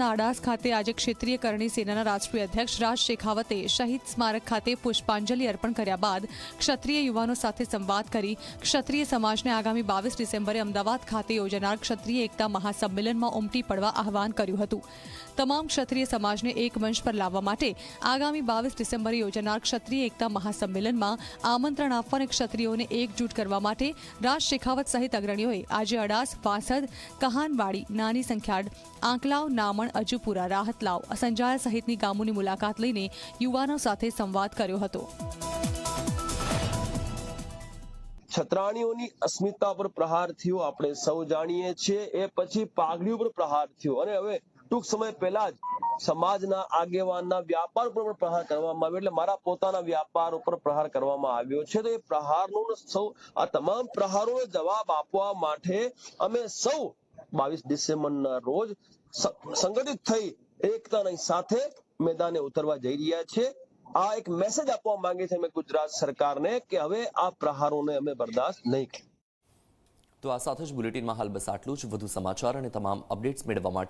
પંજાબના અડાસ ખાતે આજે ક્ષેત્રીય કરણી સેનાના રાષ્ટ્રીય અધ્યક્ષ રાજ શેખાવતે શહીદ સ્મારક ખાતે પુષ્પાંજલિ અર્પણ કર્યા બાદ ક્ષત્રિય યુવાનો સાથે સંવાદ કરી ક્ષત્રિય સમાજને આગામી બાવીસ ડિસેમ્બરે અમદાવાદ ખાતે યોજાનાર ક્ષત્રિય એકતા મહાસંમેલનમાં ઉમટી પડવા આહવાન કર્યું હતું. તમામ ક્ષત્રિય સમાજને એક મંચ પર લાવવા માટે આગામી બાવીસ ડિસેમ્બરે યોજાનાર ક્ષત્રિય એકતા મહાસંમેલનમાં આમંત્રણ આપવા અને ક્ષત્રિયોને એકજૂટ કરવા માટે રાજ શેખાવત સહિત અગ્રણીઓએ આજે અડાસ, વાસદ, કહાનવાડી, નાની સંખ્યાડ આંકલાવ, નામણ, અજુપુરા, રાહતલાવ સંજાયા સહિતની ગામોની મુલાકાત લઈને યુવાનો સાથે સંવાદ કર્યો હતો. છત્રાણીઓની અસ્મિતા પર પ્રહાર થયો આપણે સૌ જાણીએ છીએ. એ પછી પાઘડી ઉપર પ્રહાર થયો અને હવે ટૂંક સમય પહેલા જ સમાજના આગેવાનના વ્યાપાર ઉપર પણ પ્રહાર કરવામાં આવ્યો એટલે મારા પોતાના વ્યાપાર ઉપર પ્રહાર કરવામાં આવ્યો છે. તો એ પ્રહારનો સૌ આ તમામ પ્રહારોનો જવાબ આપવા માટે અમે સૌ બાવીસ ડિસેમ્બરના રોજ સંગઠિત થઈ એકતાની સાથે મેદાને ઉતરવા જઈ રહ્યા છે. આ એક મેસેજ આપવા માંગે છે અમે ગુજરાત સરકારને કે હવે આ પ્રહારોને અમે બરદાસ્ત નહીં તો આ સાથે જ બુલેટિનમાં હાલ બસ આટલું જ. વધુ સમાચાર અને તમામ અપડેટ્સ મેળવવા માટે